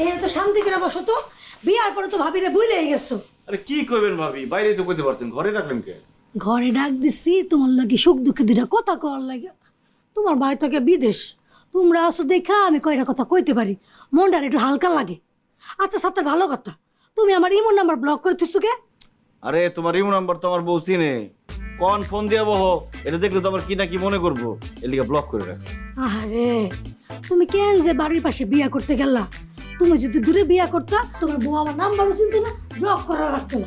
এই তো শান্তি করে বসো তো। বিয়ার পরে তো ভাবিরে বুঝলেই গেছো। আরে কি করবেন ভাবি? বাইরে তো কইতে পারতেন ঘরে রাখলেন কে? ঘরে ডাক দিছি তোমার লাগে সুখ দুঃখে দুইটা কথা কওয়ার লাগে। তোমার ভাই থাকে বিদেশ। তোমরা আসো দেখা আমি কয়টা কথা কইতে পারি। মনটার একটু হালকা লাগে। আচ্ছা সাথে ভালো কথা। তুমি আমার ইমোন নাম্বার ব্লক করে দিচ্ছ কে? আরে তোমার ইমো নাম্বার তো আমার বউ চিনে। কোন ফোন দিয়া বহ? এটা দেখলে তো আমার কি না কি মনে করব। এর লিগে ব্লক করে রাখছি। আরে তুমি কেন যে বাড়ির পাশে বিয়া করতে গেলা? তুমি যদি দূরে বিয়া করতা তোমার বউ আমার নাম্বারও চিনতো না ব্লক করা রাখতো না।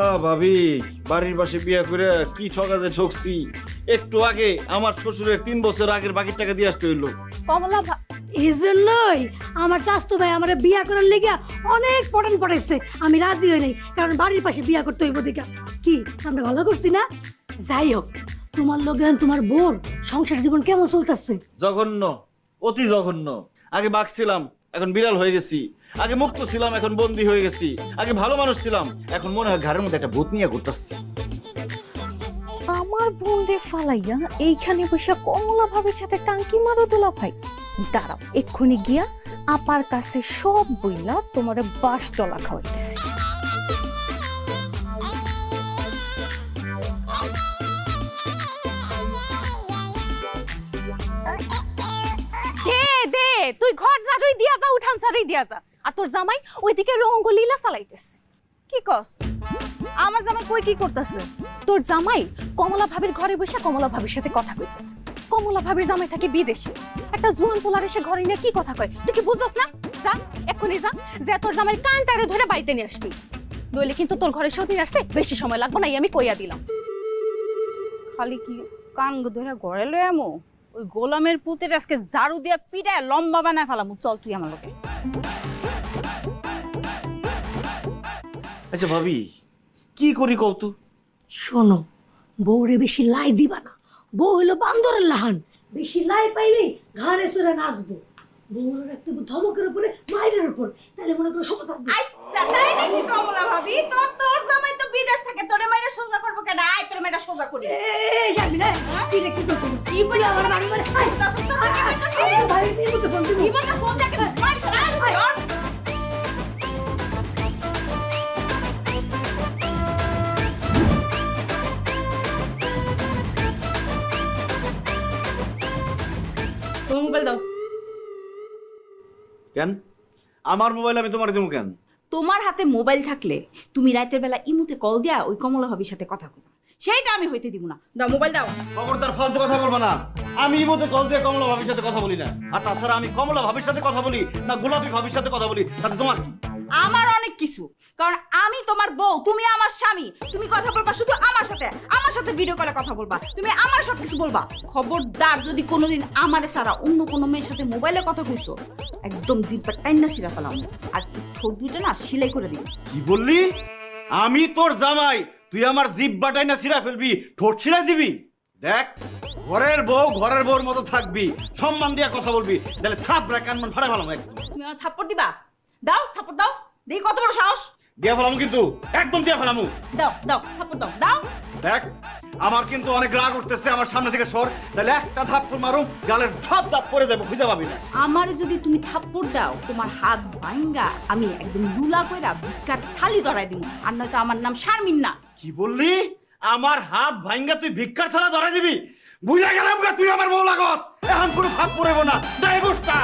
আ ভাবি বাড়ির পাশে বিয়া করে কি ঠকাতে ঠকছি? একটু আগে আমার শ্বশুরের তিন বছর আগের বাকির টাকা দিয়ে আসতে হইল। কমলা ভা- এই জন্যই আমার চাস্তু ভাই আমার বিয়া করার লেগে অনেক পটান পটাইছে আমি রাজি হই নাই কারণ বাড়ির পাশে বিয়া করতে হইব দেখা। কি আমরা ভালো করছি না? যাই হোক তোমার লোক তোমার বোর সংসার জীবন কেমন চলতেছে? জঘন্য অতি জঘন্য। আগে বাঘ ছিলাম এখন বিড়াল হয়ে গেছি। আগে মুক্ত ছিলাম এখন বন্দি হয়ে গেছি। আগে ভালো মানুষ ছিলাম এখন মনে হয় ঘরের মধ্যে একটা ভূত নিয়ে ঘুরতেছি। আমার বোন ফালাইয়া এইখানে বসে কমলা ভাবের সাথে টাঙ্কি মারো দুলা ভাই। দাঁড়াও এক্ষুনি গিয়া আপার কাছে সব বইলা তোমারে বাস ডলা খাওয়াইতেছি। দে দে তুই ঘর ঝাড়ুই দিয়া যা। আর তোর জামাই ওইদিকে রঙ্গলীলা চালাইতেছে। কি কস? আমার জামাই কই কি করতেছে? তোর জামাই কমলা ভাবির ঘরে বসে কমলা ভাবির সাথে কথা কইতেছে। কমলা ভাবির জামাই থাকে বিদেশে। একটা জুয়ান পোলার এসে ঘরে নিয়ে কি কথা কয়? তুই কি বুঝছস না? যা, এক্ষুনি যা। যে, তোর জামাই কান টারে ধরে বাড়িতে নিয়ে আসবি। নইলে কিন্তু তোর ঘরে সতীন আসতে বেশি সময় লাগবে না আমি কইয়া দিলাম। খালি কি কান ধরে ঘরে লয়ে আমো? ওই গোলামের পুতের আজকে ঝাড়ু দিয়া পিটায় লম্বা বানায় ফেলামু। চল তুই আমার লোকে আচ্ছা ভাবি কি করি কৌতু শোনো বউরে বেশি লাই দিবা না। বউ হইল বান্দরের লাহান। বেশি লাই পাইলেই ঘাড়ে চড়ে নাচবো। বউর রাখতে ধমকের উপরে মায়ের উপর। তাহলে মনে করো সোজা থাকবে। আচ্ছা তাই নাকি কমলা ভাবি? তোর তোর জামাই তো বিদেশ থাকে তোরে মাইরা সোজা করব কেন আয় তোরে করি। এই যাবি না। তুই কি করতেছিস কি বলে আমার বাড়ি আয়। আমার ভাই নিমুকে ফোন দিবি। জীবনে ফোন দেখে মার ফেলা আয় তোমার মোবাইল দাও। কেন? আমার মোবাইল আমি তোমার দেবো কেন? তোমার হাতে মোবাইল থাকলে তুমি রাতের বেলা ইমুতে কল দিয়া ওই কমলা ভাবির সাথে কথা কইবা সেইটা আমি হইতে দিব না। দাও মোবাইল দাও। খবরদার ফালতু কথা বলব না। আমি মধ্যে কল দিয়ে কমলা ভাবির সাথে কথা বলি না। আর তাছাড়া আমি কমলা ভাবির সাথে কথা বলি না গোলাপি ভাবির সাথে কথা বলি তাতে তোমার কি? আমার অনেক কিছু। কারণ আমি তোমার বউ তুমি আমার স্বামী। তুমি কথা বলবা শুধু আমার সাথে। আমার সাথে ভিডিও কলে কথা বলবা। তুমি আমার সব কিছু বলবা। খবরদার যদি কোনোদিন আমার সারা অন্য কোনো মেয়ের সাথে মোবাইলে কথা কইছো একদম জিব্বা টাইনা সিরা ফেলাম আর ঠোঁট দুইটা না সেলাই করে দিবি। কি বললি? আমি তোর জামাই। তুই আমার জিব্বাটাই বাটাই না ছিঁড়া ফেলবি, ঠোঁট ছিঁড়া দিবি? দেখ, ঘরের বউ ঘরের বউর মতো থাকবি, সম্মান দিয়ে কথা বলবি, তাহলে থাপ রে কানমান ফাড়া ভালো তুমি আমার থাপ্পড় দিবা? দাও, থাপ্পড় দাও, দেখি কত বড় সাহস। দিয়া ফেলাম কিন্তু একদম দিয়া ফেলামু। দাও দাও থাপ্পড় দাও দাও। দেখ আমার কিন্তু অনেক রাগ উঠতেছে আমার সামনে থেকে সর তাহলে একটা থাপ্পড় মারুম গালের সব দাঁত পরে যাব খুঁজে পাবি না। আমার যদি তুমি থাপ্পড় দাও তোমার হাত ভাঙ্গা আমি একদম লুলা কইরা ভিক্ষার থালি ধরাই দিব আর নয়তো আমার নাম শারমিন না। কি বললি? আমার হাত ভাঙ্গা তুই ভিক্ষার থালা ধরাই দিবি? বুঝা গেলাম গা তুই আমার বউ লাগস এখন কোনো ফাপ পড়েব না। দেয় গোষ্ঠা